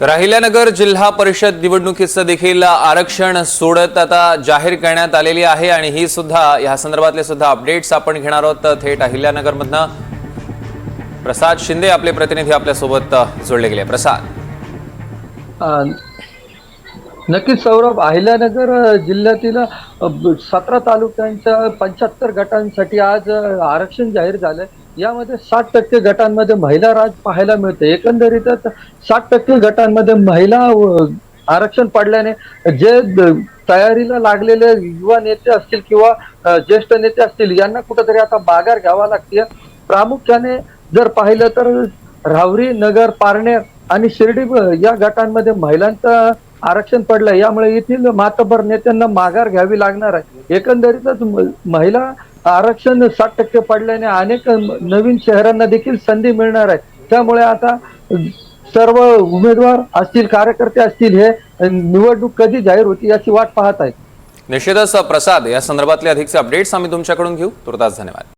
तर अहिल्यानगर जिल्हा परिषद निवडणुकीचं देखील आरक्षण सोडत आता जाहीर करण्यात आलेली आहे आणि ही सुद्धा या संदर्भातले सुद्धा अपडेट्स आपण घेणार आहोत. थेट अहिल्यानगरमधनं प्रसाद शिंदे आपले प्रतिनिधी आपल्यासोबत जोडले गेले. प्रसाद. नक्कीच सौरभ अहिल्यानगर जिल्ह्यातील सतरा तालुक्यांच्या पंच्याहत्तर गटांसाठी आज आरक्षण जाहीर झालंय. यामध्ये साठ टक्के गटांमध्ये महिला राज पाहायला मिळते. एकंदरीतच साठ टक्के गटांमध्ये महिला आरक्षण पडल्याने जे तयारीला लागलेले युवा नेते असतील किंवा ज्येष्ठ नेते असतील यांना कुठेतरी आता बागार घ्यावा लागते प्रामुख्याने जर पाहिलं तर रावरी नगर पारनेर आणि शिर्डी या गटांमध्ये महिलांचं आरक्षण पडलं यामुळे येथील मातबर नेत्यांना माघार घ्यावी लागणार आहे. एकंदरीतच म- महिला आरक्षण साठ टक्के पडल्याने अनेक नवीन शहरांना देखील संधी मिळणार आहे. त्यामुळे आता सर्व उमेदवार असतील कार्यकर्ते असतील हे निवडणूक कधी जाहीर होती याची वाट पाहत आहेत. निश्चितच प्रसाद या संदर्भातले अधिकचे अपडेट्स आम्ही तुमच्याकडून घेऊ. तुर्तास धन्यवाद.